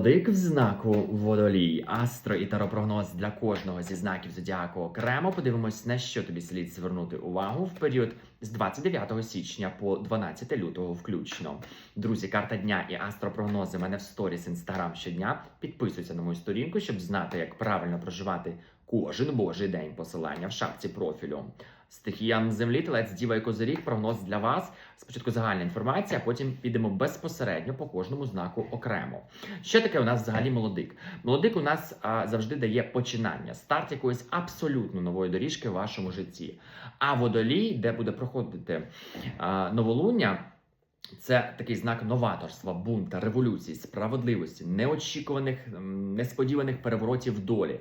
Молодик в знаку водолій, астро і таропрогноз для кожного зі знаків зодіаку окремо. Подивимось, на що тобі слід звернути увагу в період з 29 січня по 12 лютого включно. Друзі, карта дня і астропрогнози мене в сторіс інстаграм щодня. Підписуйся на мою сторінку, щоб знати, як правильно проживати кожен божий день. Посилання в шапці профілю. Стихіям землі, телець, діва і козиріг, прогноз для вас. Спочатку загальна інформація, а потім підемо безпосередньо по кожному знаку окремо. Що таке у нас взагалі молодик? Молодик у нас а, завжди дає починання, старт якоїсь абсолютно нової доріжки в вашому житті. А водолій, де буде проходити а, новолуння. Це такий знак новаторства, бунта, революції, справедливості, неочікуваних, несподіваних переворотів долі.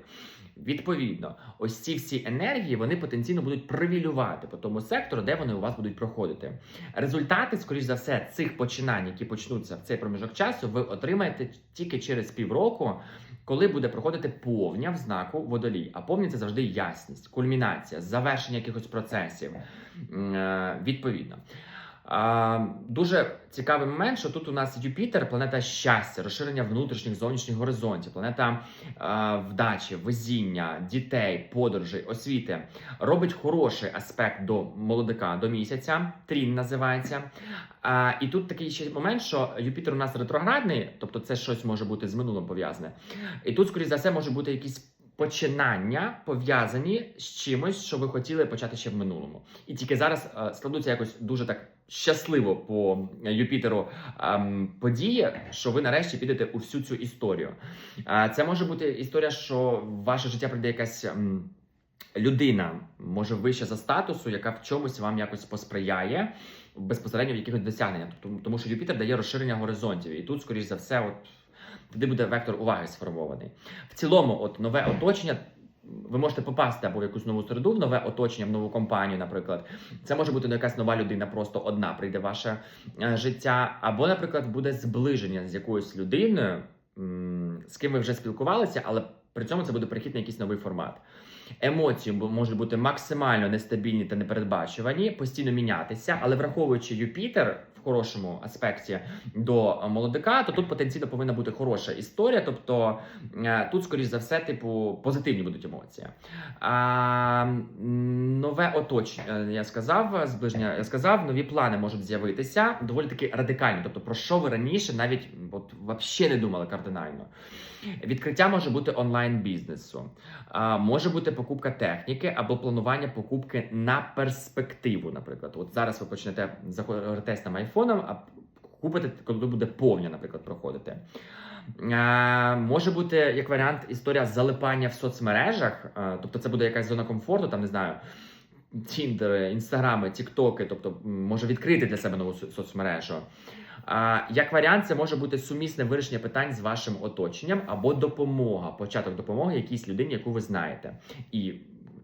Відповідно, ось ці всі енергії вони потенційно будуть привілювати по тому сектору, де вони у вас будуть проходити. Результати, скоріш за все, цих починань, які почнуться в цей проміжок часу, ви отримаєте тільки через півроку, коли буде проходити повня в знаку водолій. А повня це завжди ясність, кульмінація, завершення якихось процесів. Е, Відповідно. Дуже цікавий момент, що тут у нас Юпітер, планета щастя, розширення внутрішніх зовнішніх горизонтів, планета вдачі, везіння, дітей, подорожей, освіти. Робить хороший аспект до молодика, до місяця. Трін називається. А, і тут такий ще момент, що Юпітер у нас ретроградний, тобто це щось може бути з минулим пов'язане. І тут, скоріш за все, може бути якісь. Починання пов'язані з чимось, що ви хотіли почати ще в минулому, і тільки зараз е, складуться якось дуже так щасливо по Юпітеру ем, події, що ви нарешті підете у всю цю історію. Е, це може бути історія, що в ваше життя прийде якась. ем, Людина може вища за статусу, яка в чомусь вам якось посприяє безпосередньо в якихось досягненнях. Тому що Юпітер дає розширення горизонтів, і тут, скоріш за все, от туди буде вектор уваги сформований. В цілому, от нове оточення. Ви можете попасти або в якусь нову середу, в нове оточення, в нову компанію, наприклад. Це може бути ну, якась нова людина, просто одна прийде ваше е, життя. Або, наприклад, буде зближення з якоюсь людиною, з ким ви вже спілкувалися, але при цьому це буде перехід на якийсь новий формат. Емоції можуть бути максимально нестабільні та непередбачувані, постійно мінятися, але враховуючи Юпітер хорошому аспекті до молодика, то тут потенційно повинна бути хороша історія. Тобто е, тут, скоріш за все, типу, позитивні будуть емоції. А, нове оточення, я сказав, зближення, я сказав, нові плани можуть з'явитися доволі таки радикально. Тобто, про що ви раніше навіть от, взагалі не думали кардинально. Відкриття може бути онлайн бізнесу, може бути покупка техніки або планування покупки на перспективу. Наприклад, от зараз ви почнете заходитесь там айфоном, а купите, коли буде повня, наприклад, проходити. Може бути як варіант історія залипання в соцмережах, тобто це буде якась зона комфорту, там не знаю. Тіндери, інстаграми, тіктоки, тобто може відкрити для себе нову соцмережу. Як варіант, це може бути сумісне вирішення питань з вашим оточенням або допомога, початок допомоги якійсь людині, яку ви знаєте. І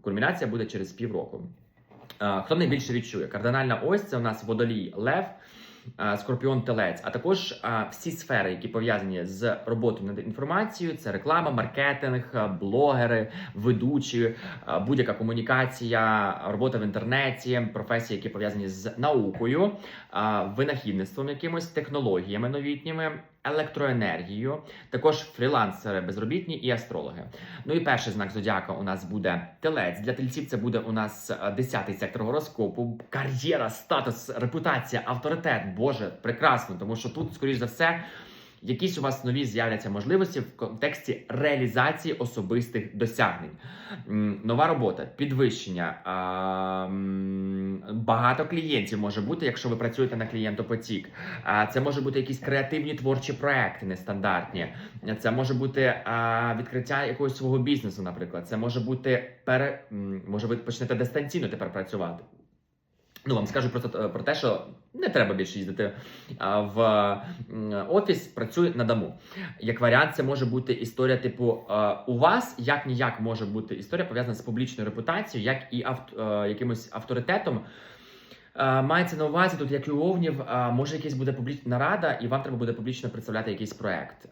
кульмінація буде через півроку. Хто найбільше відчує? Кардинальна ось це у нас водолій лев. Скорпіон телець, а також всі сфери, які пов'язані з роботою над інформацією, це реклама, маркетинг, блогери, ведучі, будь-яка комунікація, робота в інтернеті, професії, які пов'язані з наукою, винахідництвом, якимось технологіями новітніми, електроенергією, також фрілансери, безробітні і астрологи. Ну і перший знак зодіака у нас буде телець. Для тельців це буде у нас е, 10-й сектор гороскопу, кар'єра, статус, репутація, авторитет. Боже, прекрасно, тому що тут, скоріш за все. Якісь у вас нові з'являться можливості в контексті реалізації особистих досягнень, нова робота, підвищення. Багато клієнтів може бути, якщо ви працюєте на клієнтопотік. Це може бути якісь креативні творчі проекти нестандартні. Це може бути відкриття якогось свого бізнесу, наприклад. Це може бути пере може ви почнете дистанційно тепер працювати. Ну, вам скажу про, те- про те, що не треба більше їздити в офіс, працюй на дому. Як варіант, це може бути історія, типу, у вас як ніяк може бути історія пов'язана з публічною репутацією, як і авт, а, якимось авторитетом. Мається на увазі тут, як і у овнів, може якась буде публічна нарада, і вам треба буде публічно представляти якийсь проект,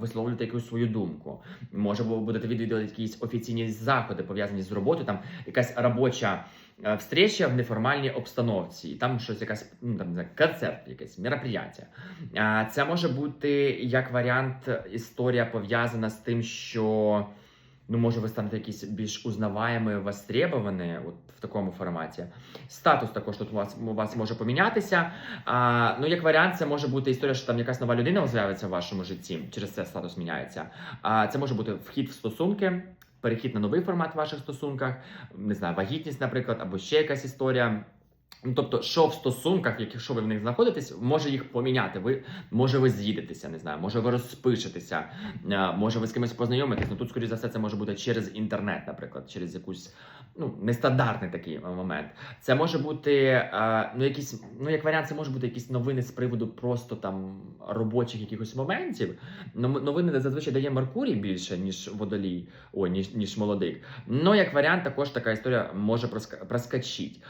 висловлювати якусь свою думку. Може, ви будете відвідувати якісь офіційні заходи пов'язані з роботою, там якась робоча е, встреча в неформальній обстановці, і там щось якась ну, там, не концерт, якесь мероприятие. Це може бути як варіант історія пов'язана з тим, що. Ну, може, ви станете якісь більш узнаваємі, востребовані от в такому форматі. Статус також тут у вас, у вас може помінятися. А, ну, як варіант, це може бути історія, що там якась нова людина з'явиться в вашому житті. Через це статус міняється. А це може бути вхід в стосунки, перехід на новий формат в ваших стосунках, не знаю, вагітність, наприклад, або ще якась історія. Ну, тобто, що в стосунках, якщо ви в них знаходитесь, може їх поміняти. Ви може ви з'їдетеся, не знаю, може ви розпишетеся, е, може ви з кимось познайомитесь. Ну тут, скоріш за все, це може бути через інтернет, наприклад, через якусь ну нестандартний такий е, момент. Це може бути е, ну якісь, ну як варіант, це може бути якісь новини з приводу просто там робочих якихось моментів. Новини зазвичай дає Меркурій більше ніж водолій, ой, ніж ніж молодик. Ну як варіант, також така історія може проска- проскочити.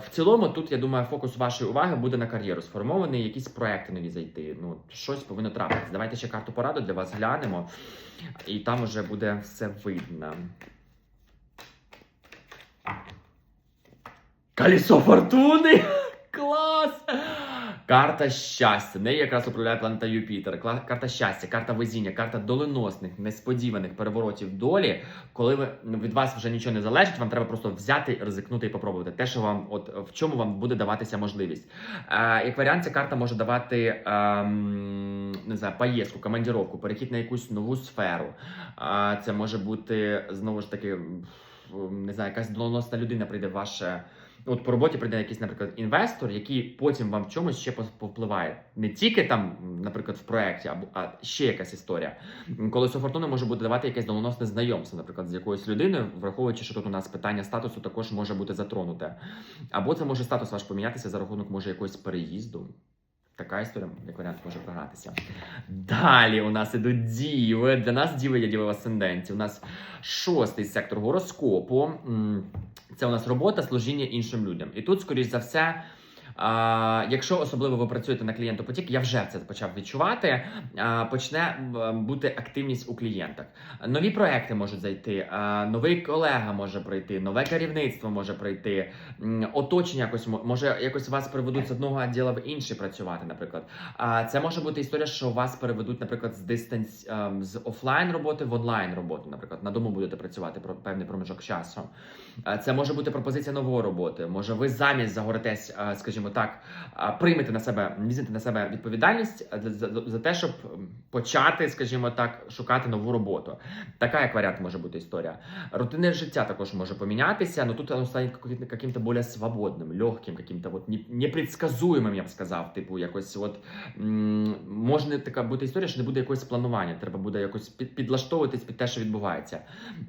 В цілому, тут я думаю, фокус вашої уваги буде на кар'єру сформований, якісь проекти нові зайти. Ну, щось повинно трапитися. Давайте ще карту пораду для вас глянемо, і там уже буде все видно. Колесо фортуни! Клас! Карта щастя. Нею якраз управляє планета Юпітер. Карта щастя, карта везіння, карта доленосних, несподіваних переворотів долі. Коли ви ну, від вас вже нічого не залежить, вам треба просто взяти, ризикнути і попробувати. Те, що вам, от в чому вам буде даватися можливість. Е, як варіант, ця карта може давати ем, не знаю, поїздку, командіровку, перехід на якусь нову сферу. Е, це може бути знову ж таки. Не знаю, якась доленосна людина прийде в ваше От по роботі прийде якийсь, наприклад, інвестор, який потім вам в чомусь ще повпливає. Не тільки там, наприклад, в проєкті, а ще якась історія. Колесо фортуни може бути давати якесь доленосне знайомство, наприклад, з якоюсь людиною, враховуючи, що тут у нас питання статусу також може бути затронуте. Або це може статус ваш помінятися за рахунок може якогось переїзду. Така історія, як варіант, може програтися. Далі у нас ідуть діви. Для нас діви є діви в асценденті. У нас шостий сектор гороскопу. Це у нас робота, служіння іншим людям. І тут, скоріш за все, якщо особливо ви працюєте на клієнтопотік, я вже це почав відчувати. почне бути активність у клієнтах. Нові проекти можуть зайти, новий колега може прийти, нове керівництво може прийти, оточення якось може якось вас переведуть з одного відділу в інший працювати, наприклад. А це може бути історія, що вас переведуть, наприклад, з дистанс ем, з офлайн роботи в онлайн роботу. Наприклад, на дому будете працювати про певний проміжок часу. Це може бути пропозиція нової роботи. Може, ви замість загоритесь, е, скажімо так, приймете на себе, візьмете на себе відповідальність е, за, за, за те, щоб почати, скажімо так, шукати нову роботу. Така як варіант може бути історія. Рутинне життя також може помінятися, но тут воно стане каким-то більш свободним, легким, каким-то не- непредсказуємим, я б сказав. Типу, якось от може така бути історія, що не буде якогось планування. Треба буде якось підлаштовуватись під те, що відбувається.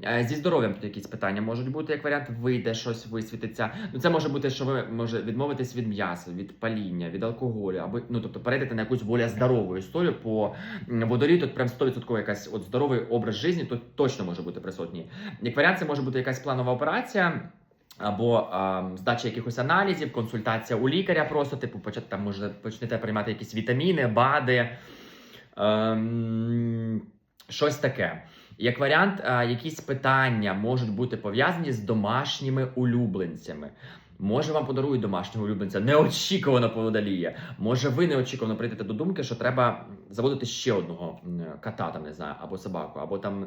Е, Зі здоров'ям тут якісь питання можуть бути, як варіант, вийде щось, висвітиться. Ну це може бути, що ви може відмовитись від м'яса, від паління, від алкоголю, або ну тобто перейдете на якусь більш здорову історію. По м, водолі тут прям 100% якась от здоровий образ життя тут точно може бути присутній. Як варіант, це може бути якась планова операція. Або ем, здача якихось аналізів, консультація у лікаря, просто типу почати там може почнете приймати якісь вітаміни, БАДи, ем, щось таке. Як варіант, е, якісь питання можуть бути пов'язані з домашніми улюбленцями. Може, вам подарують домашнього улюбленця неочікувано поводолія. Може, ви неочікувано прийдете до думки, що треба заводити ще одного кота, там не знаю, або собаку, або там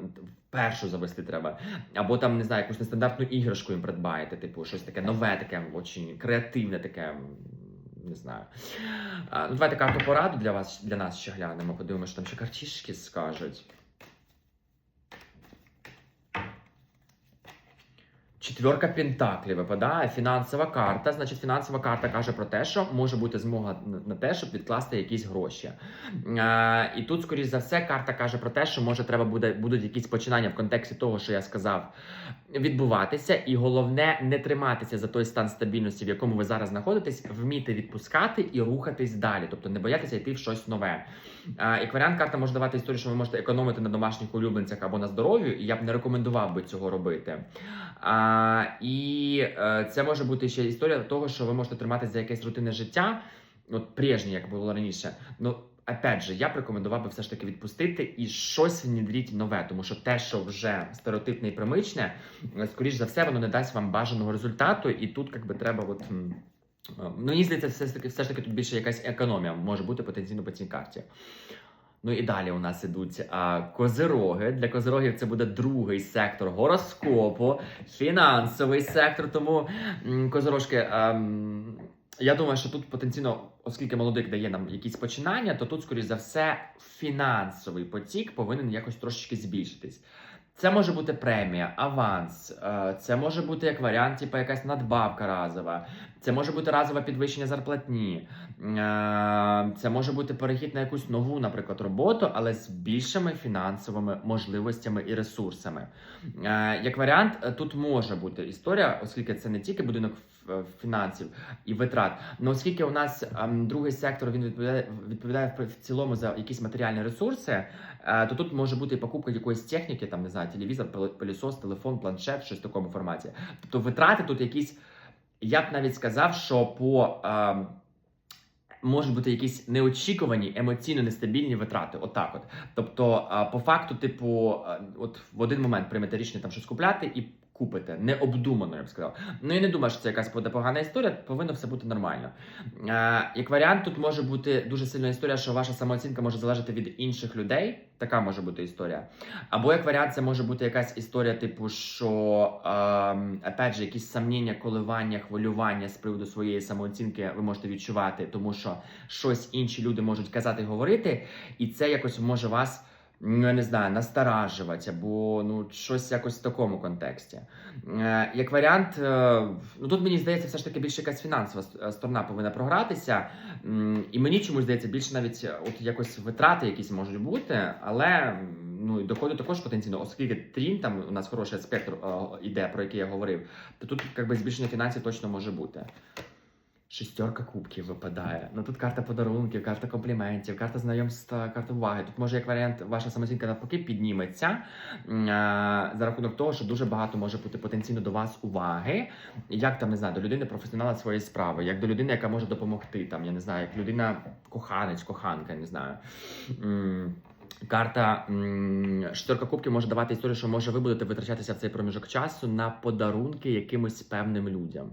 першу завести треба, або там не знаю, якусь нестандартну іграшку їм придбаєте, типу щось таке нове, таке очень креативне, таке. Не знаю. А, ну, давайте карту пораду для вас для нас ще глянемо. Подивимося, що там ще картішки скажуть. Четверка пентаклів випадає фінансова карта. Значить, фінансова карта каже про те, що може бути змога на- те, щоб відкласти якісь гроші. Е, і тут, скоріш за все, карта каже про те, що може треба буде будуть якісь починання в контексті того, що я сказав, відбуватися. І головне не триматися за той стан стабільності, в якому ви зараз знаходитесь, вміти відпускати і рухатись далі, тобто не боятися йти в щось нове. Е, Як варіант, карта може давати історію, що ви можете економити на домашніх улюбленцях або на здоров'ю, і я б не рекомендував би цього робити. А, і е, це може бути ще історія того, що ви можете триматися за якесь рутинне життя, от прежнє, як було раніше. Ну, опять же, я б рекомендував би все ж таки відпустити і щось внідріть нове, тому що те, що вже стереотипне і примичне, е, скоріш за все, воно не дасть вам бажаного результату, і тут як би треба от. Ну, здається, все ж таки, все ж таки тут більше якась економія може бути потенційно по цій карті. Ну і далі у нас ідуть а, козироги. Для козирогів це буде другий сектор гороскопу, фінансовий сектор. Тому м, козирожки. А, я думаю, що тут потенційно, оскільки молодик дає нам якісь починання, то тут, скоріш за все, фінансовий потік повинен якось трошечки збільшитись. Це може бути премія, аванс, е, це може бути як варіант, типу якась надбавка разова, це може бути разове підвищення зарплатні, е, це може бути перехід на якусь нову, наприклад, роботу, але з більшими фінансовими можливостями і ресурсами. Е, Як варіант, тут може бути історія, оскільки це не тільки будинок фінансів і витрат, але оскільки у нас ем, другий сектор він відповідає, відповідає в- цілому за якісь матеріальні ресурси, е, то тут може бути і покупка якоїсь техніки, там не знаю, телевізор, пилісос, телефон, планшет, щось в такому форматі. Тобто витрати тут якісь, я б навіть сказав, що по. ем, Можуть бути якісь неочікувані емоційно нестабільні витрати, отак, от. Тобто, а, по факту, типу, от в один момент приймете рішення там щось купляти і купите необдумано, я б сказав. Ну і не думаю, що це якась буде погана історія, повинно все бути нормально. А, як варіант, тут може бути дуже сильна історія, що ваша самооцінка може залежати від інших людей. Така може бути історія. Або як варіант, це може бути якась історія, типу, що ем, опять же, якісь сомніння, коливання, хвилювання з приводу своєї самооцінки ви можете відчувати, тому що щось інші люди можуть казати говорити, і це якось може вас. Ну, я не знаю, насторажувати, або ну щось якось в такому контексті. Е, як варіант, е, ну тут мені здається, все ж таки більше якась фінансова е, сторона повинна програтися. І мені чомусь здається, більше навіть от якось витрати якісь можуть бути, але ну і доходи також потенційно, оскільки трін там у нас хороший спектр іде, про який я говорив, то тут якби збільшення фінансів точно може бути. Шестерка кубків випадає. Ну тут карта подарунків, карта компліментів, карта знайомства, карта уваги. Тут може як варіант ваша самооцінка навпаки підніметься за рахунок того, що дуже багато може бути потенційно до вас уваги, як там не знаю, до людини професіонала своєї справи, як до людини, яка може допомогти. Там я не знаю, як людина коханець, коханка, не знаю. Карта м, шестерка кубків може давати історію, що може ви будете витрачатися в цей проміжок часу на подарунки якимось певним людям.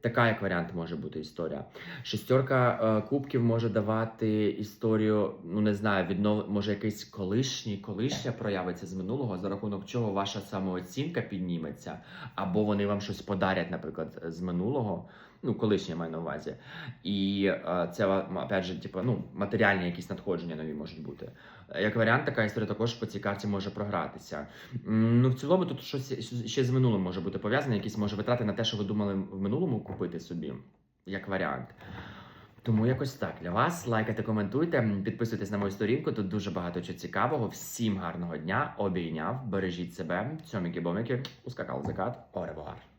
Така як варіант може бути історія. Шестерка е, кубків може давати історію, ну не знаю, віднов... може якийсь колишній, колишня проявиться з минулого, за рахунок чого ваша самооцінка підніметься, або вони вам щось подарять, наприклад, з минулого. Ну, колишнє маю на увазі. І е, це опять же, типу, ну, матеріальні якісь надходження нові можуть бути. Як варіант, така історія також по цій карті може програтися. Ну, в цілому, тут щось ще з минулим може бути пов'язане, якісь може витрати на те, що ви думали в минулому купити собі, як варіант. Тому якось так для вас. Лайкайте, коментуйте, підписуйтесь на мою сторінку. Тут дуже багато чого цікавого. Всім гарного дня, обійняв, бережіть себе. Цьоміки-боміки, ускакав закат, оревуар.